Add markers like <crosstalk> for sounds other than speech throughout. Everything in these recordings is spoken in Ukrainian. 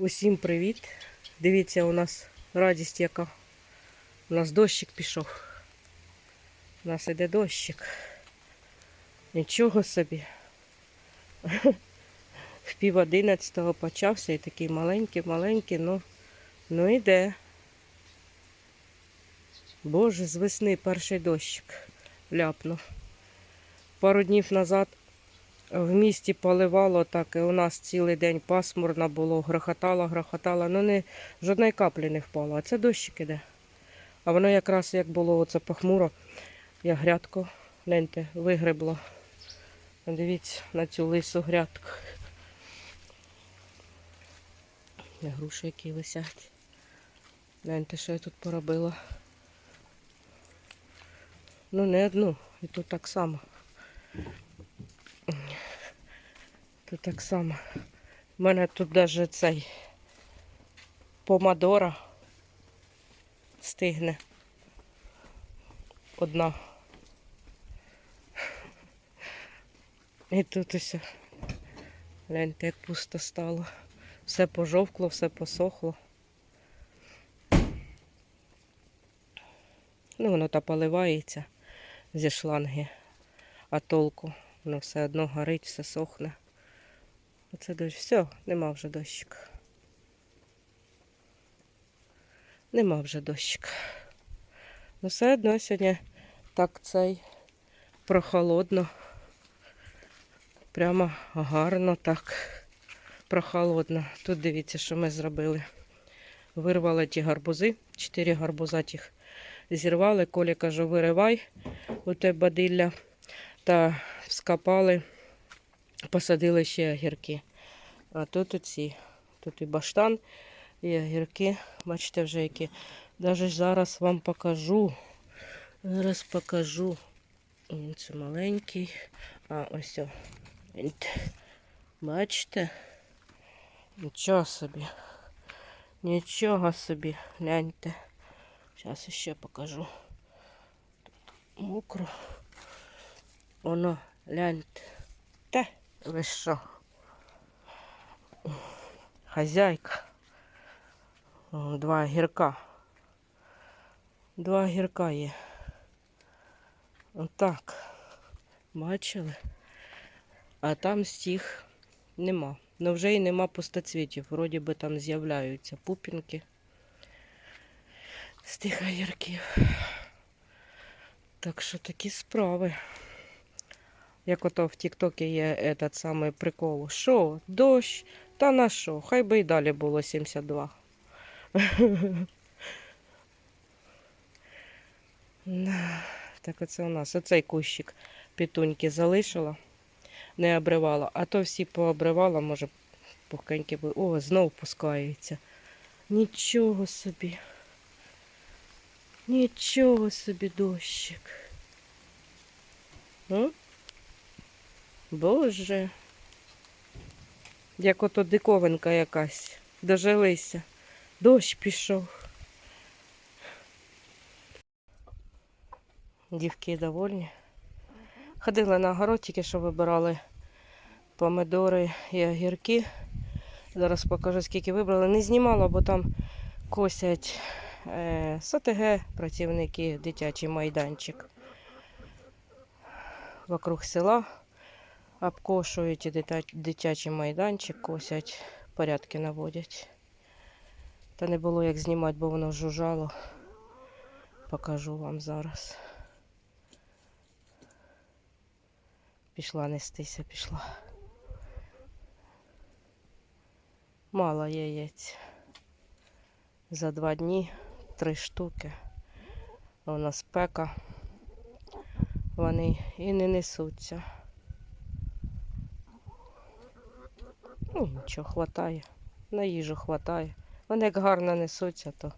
Усім привіт! Дивіться, у нас радість яка. У нас дощик пішов. У нас іде дощик. Нічого собі. <laughs> В пів одинадцятого почався і такий маленький, маленький, ну, ну іде. Боже, з весни перший дощик ляпнув. Пару днів назад в місті поливало так, і у нас цілий день пасмурно було, грохотало, грохотало, ну не, жодної каплі не впало, а це дощик іде. А воно якраз як було оце похмуро, я грядку, гляньте, вигребло. Дивіться на цю лису грядку. Груші, які висять. Гляньте, що я тут поробила. Ну, не одну, і тут так само. Тут так само. У мене тут навіть цей помадора стигне. Одна. І тут усе. Гляньте, як пусто стало. Все пожовкло, все посохло. Ну, воно та поливається зі шланги, а толку. Воно все одно горить, все сохне. Оце дощ. Все, нема вже дощика. Нема вже дощика. Ну, все одно сьогодні так цей прохолодно. Прямо гарно так прохолодно. Тут дивіться, що ми зробили. Вирвали ті гарбузи, чотири гарбуза тих зірвали. Коля каже, виривай у те бадилля та вскопали, посадили ще огірки. А тут оці, тут і баштан, і огірки, бачите, вже які. Навіть зараз вам покажу. Зараз покажу. Це маленький. А ось. о. Бачите? Нічого собі. Нічого собі. Гляньте. Зараз ще покажу. Тут мокро. Воно, гляньте. Та, ви що? Хазяйка. Два гірка. Два гірка є. Отак. Бачили? А там стіг нема. Ну вже і нема пустоцвітів. Вроді би там з'являються пупінки з тих огірків. Так що такі справи. Як ото в Тіктокі є этот самий прикол. Що, дощ? Та на що? Хай би і далі було 72. Так оце у нас. Оцей кущик пітуньки залишила, не обривала, а то всі пообривала, може, пухенькі були. О, знов пускається. Нічого собі. Нічого собі дощик. М? Боже. Як ото диковинка якась. Дожилися. Дощ пішов. Дівки довольні. Ходили на город, тільки що вибирали помидори і огірки. Зараз покажу, скільки вибрали. Не знімала, бо там косять е, СОТГ, працівники, дитячий майданчик. Вокруг села обкошують і дита- дитячий майданчик, косять, порядки наводять. Та не було як знімати, бо воно жужжало. Покажу вам зараз. Пішла нестися, пішла. Мало яєць. За два дні три штуки. У нас спека. Вони і не несуться. Ну, нічого, хватає. На їжу хватає. Вони як гарно несуться, то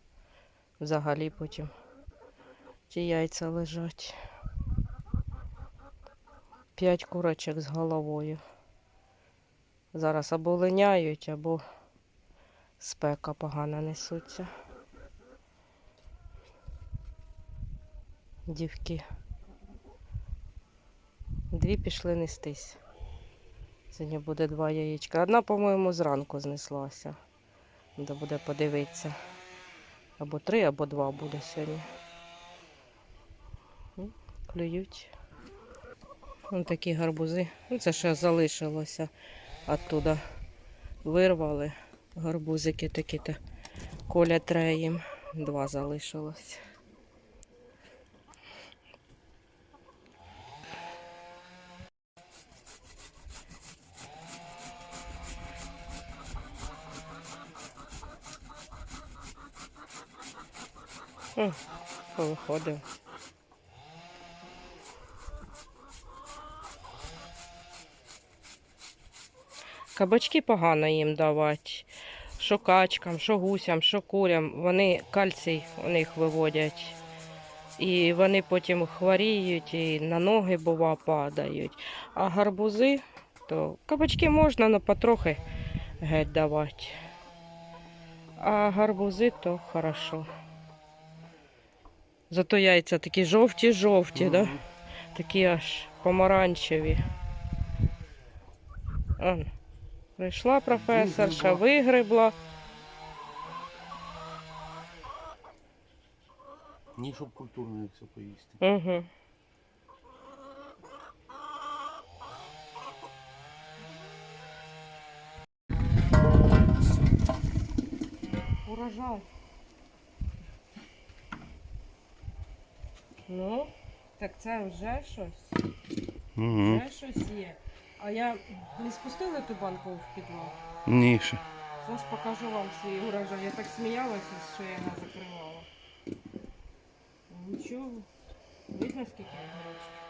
взагалі потім ті яйця лежать. П'ять курочок з головою. Зараз або линяють, або спека погано несуться. Дівки. Дві пішли нестись. Сьогодні буде два яєчка. Одна, по-моєму, зранку знеслася. Треба буде подивитися. Або три, або два буде сьогодні. Клюють. Ось такі гарбузи. Ну, це ще залишилося оттуда. Вирвали гарбузики такі то коля їм. Два залишилось. О, повиходив. Кабачки погано їм давати. Що качкам, що гусям, що курям. Вони кальцій у них виводять. І вони потім хворіють і на ноги бува падають. А гарбузи, то кабачки можна, але потрохи геть давати. А гарбузи то хорошо. Зато яйця такі жовті-жовті, да? Такі аж помаранчеві. Он. Прийшла професорша, вигребла. Ні, щоб культурно це поїсти. Угу. Урожай. Ну, так це вже щось. Угу. Вже щось є. А я не спустила ту банку в підвал. Ні, ще. Зараз покажу вам свій урожай. Я так сміялася, що я його закривала. Нічого. Видно, скільки огірочків?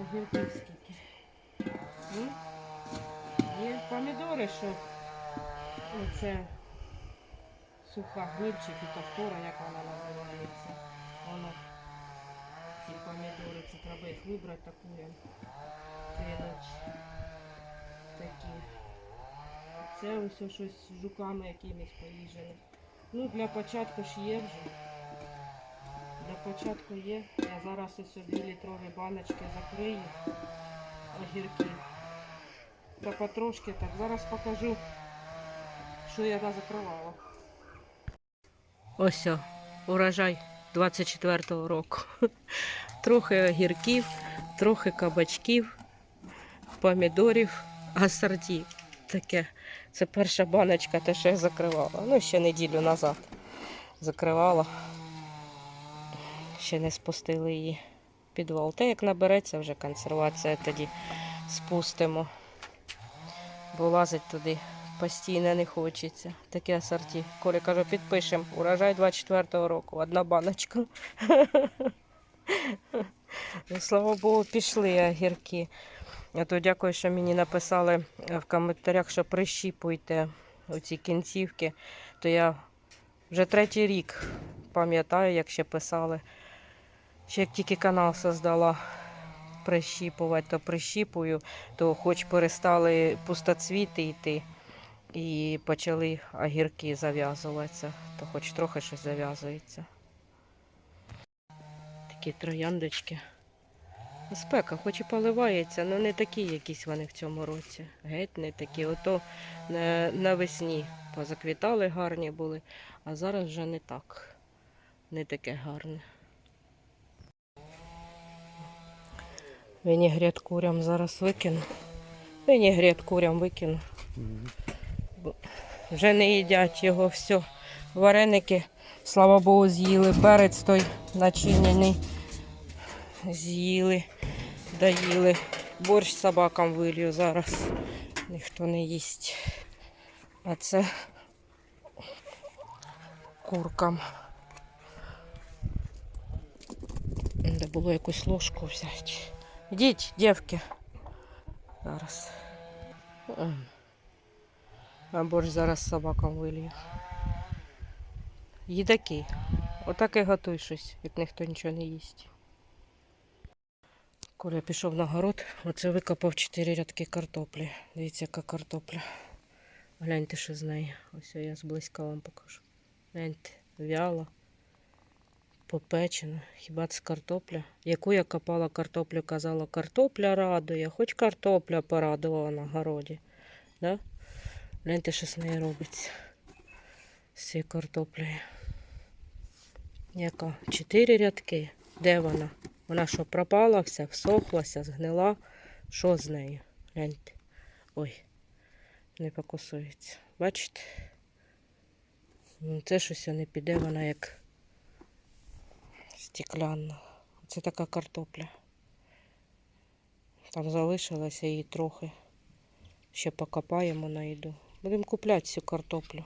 Огірків скільки. М? Є помідори, що оце суха гниль чи фітофтора, як вона називається. Воно ці помідори, це треба їх вибрати таку. Кинуть такі. Це ось щось з жуками якимись поїжджені. Ну, для початку ж є вже. Для початку є. Я зараз ось дві літрові баночки закрию. Огірки. Та потрошки так. Зараз покажу, що я закривала. Ось урожай 24-го року. <laughs> Трохи огірків, трохи кабачків, помідорів, асорті. Таке. Це перша баночка, те, що я закривала. Ну, ще неділю назад закривала. Ще не спустили її підвал. Та як набереться вже консервація, тоді спустимо. Бо лазить туди постійно не хочеться. Таке асорті. Коля каже, підпишемо. Урожай 24-го року. Одна баночка. Слава Богу, пішли огірки. А то дякую, що мені написали в коментарях, що прищіпуйте оці кінцівки. То я вже третій рік пам'ятаю, як ще писали. Ще як тільки канал создала прищіпувати, то прищіпую, то хоч перестали пустоцвіти йти і почали огірки зав'язуватися, то хоч трохи щось зав'язується. Такі трояндочки. Спека, хоч і поливається, але не такі якісь вони в цьому році. Геть не такі. Ото навесні позаквітали гарні були, а зараз вже не так. Не таке гарне. Вінігрет курям зараз викину. Вінігрет курям викину. Вже не їдять його все. Вареники, слава Богу, з'їли. Перець той начинений. З'їли, доїли. Борщ собакам вилью зараз. Ніхто не їсть. А це куркам. Де було якусь ложку взяти. Йдіть, дівки. Зараз. Ем. А борщ зараз собакам вилью. Їдаки. Отак і готуй щось, як ніхто нічого не їсть. Коля пішов на город, оце викопав 4 рядки картоплі. Дивіться, яка картопля. Гляньте, що з неї. Ось я зблизька вам покажу. Гляньте, вяла, попечена. Хіба це картопля? Яку я копала картоплю, казала, картопля радує, хоч картопля порадувала на городі. Да? Гляньте, що з нею робиться. З цією картоплею. Яка? Чотири рядки. Де вона? Вона що, пропала вся, всохлася, згнила. Що з нею? Гляньте. Ой, не покусується. Бачите? Ну, Це щось не піде, вона як стеклянна. Це така картопля. Там залишилося її трохи. Ще покопаємо на їду. Будемо купляти цю картоплю.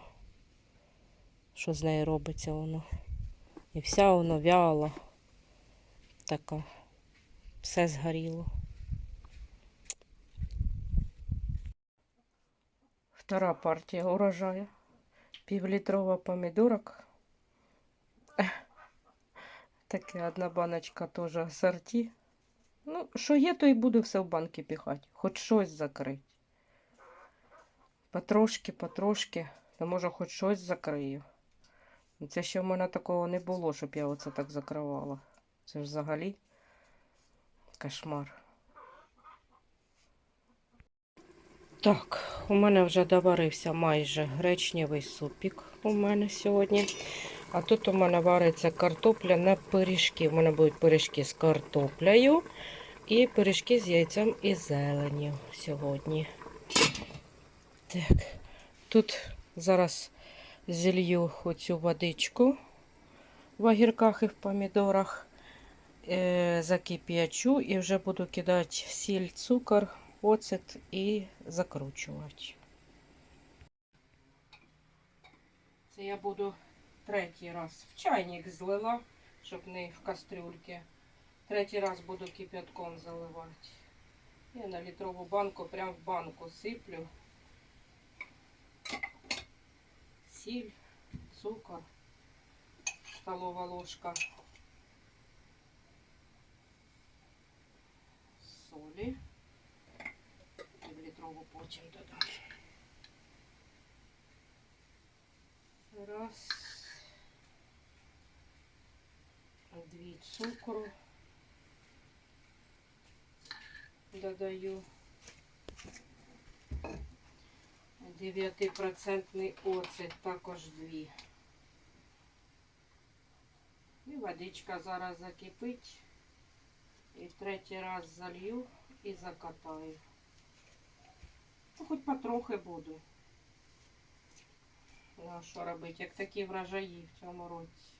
Що з нею робиться воно. І вся воно вяла. Така. Все згоріло. Втора партія урожаю. Півлітрова помідорок. Таке одна баночка теж асорті. Ну, що є, то і буду все в банки піхати. Хоч щось закрити. Потрошки, потрошки, то може хоч щось закрию. Ну, Це ще в мене такого не було, щоб я оце так закривала. Це ж взагалі кошмар. Так, у мене вже доварився майже гречневий супік у мене сьогодні. А тут у мене вариться картопля на пиріжки. У мене будуть пиріжки з картоплею і пиріжки з яйцем і зеленню сьогодні. Так, тут зараз зілью оцю водичку в огірках і в помідорах, е, закип'ячу і вже буду кидати сіль, цукор, оцет і закручувати. Це я буду третій раз в чайник злила, щоб не в кастрюльки. Третій раз буду кип'ятком заливати. Я на літрову банку прям в банку сиплю. Сіль, цукор, столова ложка солі. В літрову потім додам. Раз. Дві цукру. Додаю. 9% оцет, також дві. І водичка зараз закипить. І третій раз залью і закатаю. Ну, хоч потрохи буду. Ну, що робити, як такі врожаї в цьому році.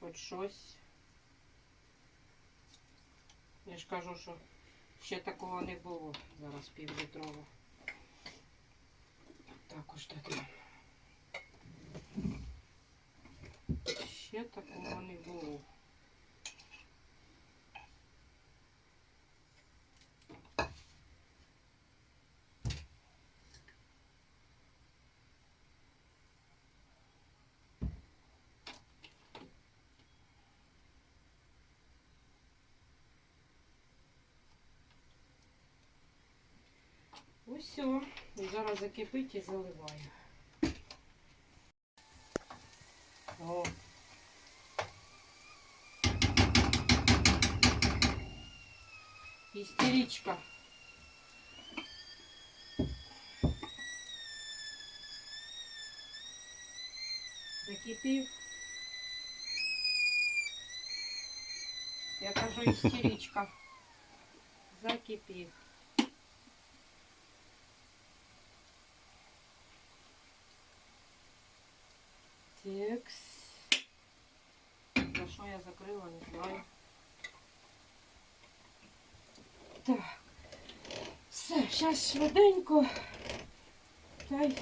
Хоч щось. Я ж кажу, що ще такого не було. Зараз півлітрово. Також додам. Ще такого не було. Ось все. І зараз закипить і заливаю. О. Істеричка. Закипів. Я кажу істеричка. Закипів. Текс. За що я закрила, не знаю. Так. Все, зараз швиденько. Та й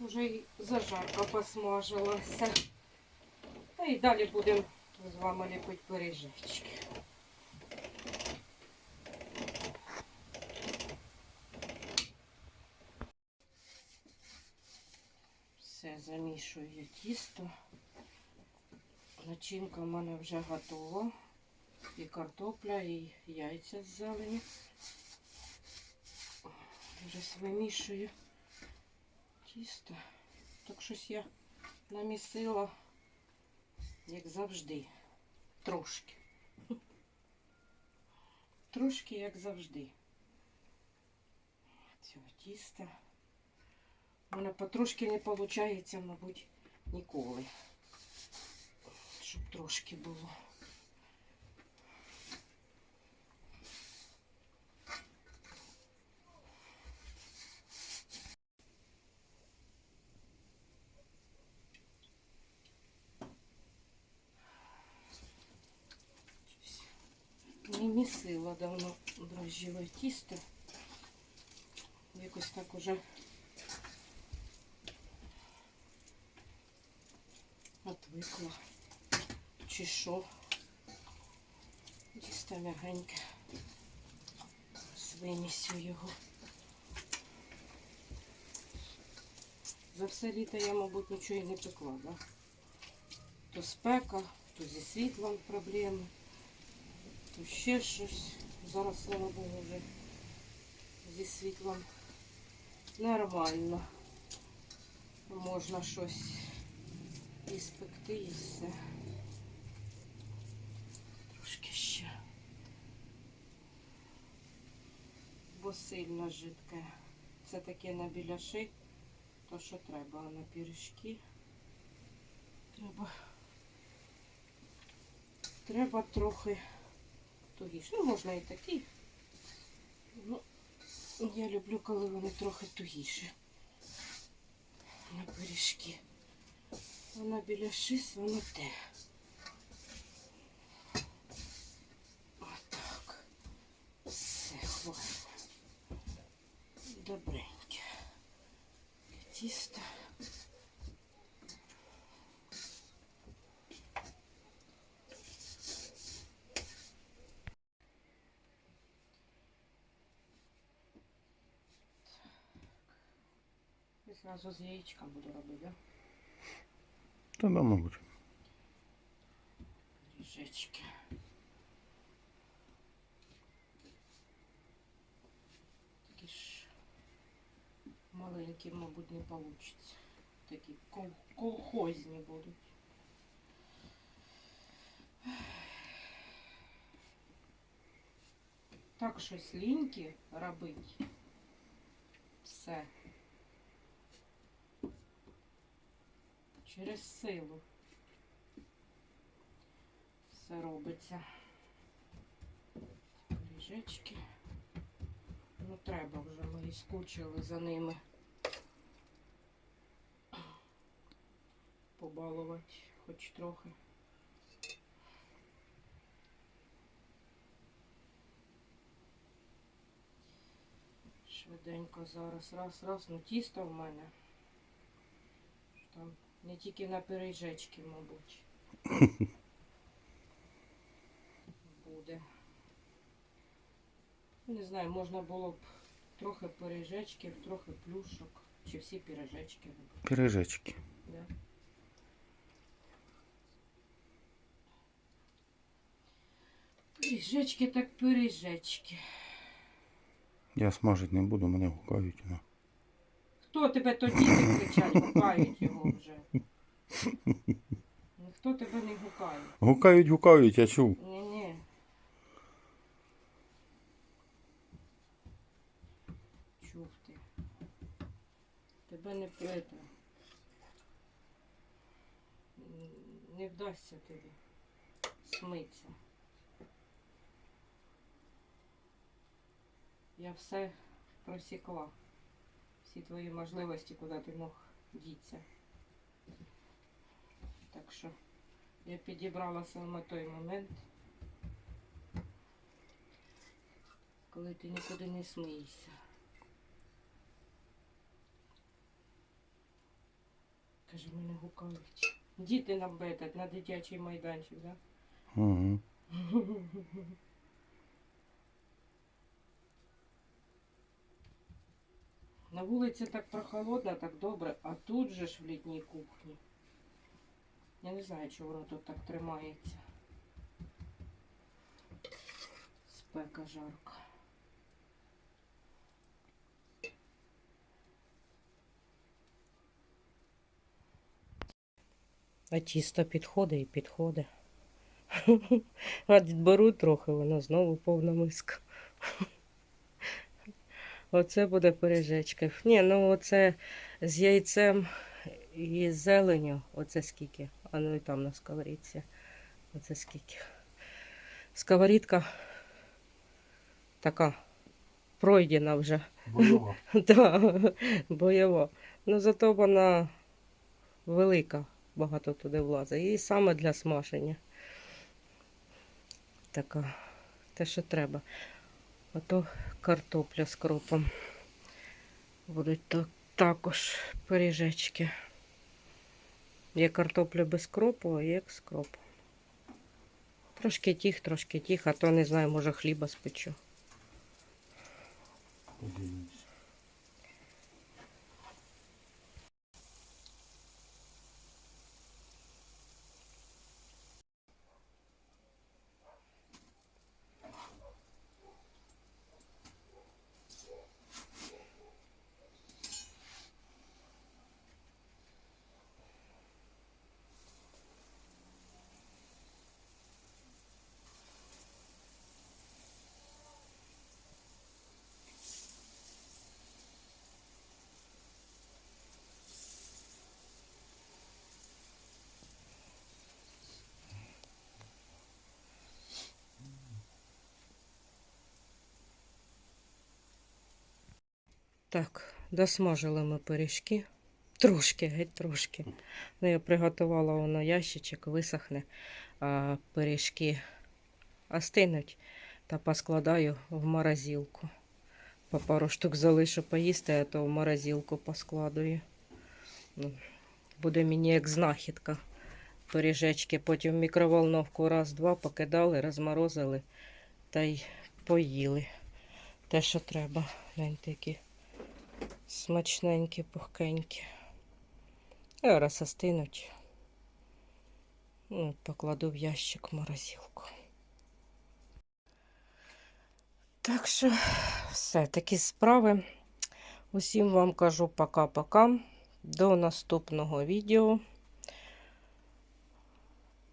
вже зажарка посмажилася. Та й далі будемо з вами ліпити пиріжечки. Все, замішую тісто. Начинка в мене вже готова. І картопля, і яйця з зелені. Вже вимішую тісто. Так щось я намісила, як завжди. Трошки. Трошки, як завжди. цього тіста. У мене потрошки не виходить, мабуть, ніколи. Щоб трошки було. Не місила давно дрожжеве тісто. Якось так уже отвикла. Чи що? Тісто м'ягеньке. Вимісю його. За все літо я, мабуть, нічого і не пекла, да? То спека, то зі світлом проблеми. Тут ще щось. Зараз, слава Богу, вже зі світлом нормально. Можна щось і спекти і все. Трошки ще. Бо сильно жидке. Це таке на біляши, то що треба, а на пірішки треба. Треба трохи тугіше. Ну, можна і такі. Ну, я люблю, коли вони трохи тугіші. На пиріжки. Вона біля шість, воно те. Отак. Все, хватить. Добреньке. Тісто. І зразу з яєчка буду робити, да? Та да, мабуть. Пиріжечки. Такі ж маленькі, мабуть, не получиться. Такі кол- колхозні будуть. Так щось ліньки робить. Все. Через силу. Все робиться. Пиріжечки. Ну, треба вже, ми і скучили за ними. Побалувати хоч трохи. Швиденько зараз. Раз, раз. Ну тісто в мене. Там не тільки на пиріжечки, мабуть. <laughs> Буде. Не знаю, можна було б трохи пиріжечків, трохи плюшок. Чи всі пиріжечки робити. Пиріжечки. Да. Пиріжечки так пиріжечки. Я смажити не буду, мене гукають. Хто тебе то діти кричать, гукають його вже. Ніхто тебе не гукає. Гукають, гукають, я чув. Ні-ні. Чув ти. Тебе не это, Не вдасться тобі смитися. Я все просікла. Всі твої можливості, куди ти мог дітися. Так що я підібрала саме той момент, коли ти нікуди не смієшся. Каже, мене гукають. Діти нам бетать на дитячий майданчик, да? Угу. <laughs> На вулиці так прохолодно, так добре, а тут же ж в літній кухні. Я не знаю, чого воно тут так тримається. Спека жарка. А тісто підходить і підходить. <laughs> А беру трохи, воно знову повна миска. Оце буде пиріжечки. Ні, ну оце з яйцем і зеленю. Оце скільки. А ну і там на сковорідці. Оце скільки. Сковорідка така пройдена вже. Бойова. <laughs> Да, бойова. Ну зато вона велика, багато туди влазить. І саме для смаження. Така, те, що треба. Ото картопля з кропом. Будуть так, також пиріжечки. Є картопля без кропу, а є з кропом. Трошки тих, трошки тих, а то не знаю, може хліба спечу. Подивимось. Так, досмажили ми пиріжки. Трошки, геть трошки. Ну, я приготувала воно ящичок, висохне, а пиріжки остинуть та поскладаю в морозилку. По пару штук залишу поїсти, а то в морозилку поскладую. Ну, Буде мені як знахідка. Пиріжечки, потім в мікроволновку раз-два покидали, розморозили та й поїли. Те, що треба. Гляньте, які смачненькі, пухкенькі. Зараз остинуть. Ну, покладу в ящик в морозилку. Так що все, такі справи. Усім вам кажу пока-пока. До наступного відео.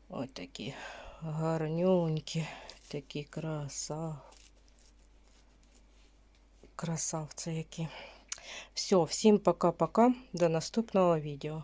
Ось такі гарнюнькі, такі краса. Красавці які. Все, всім пока-пока. До наступного відео.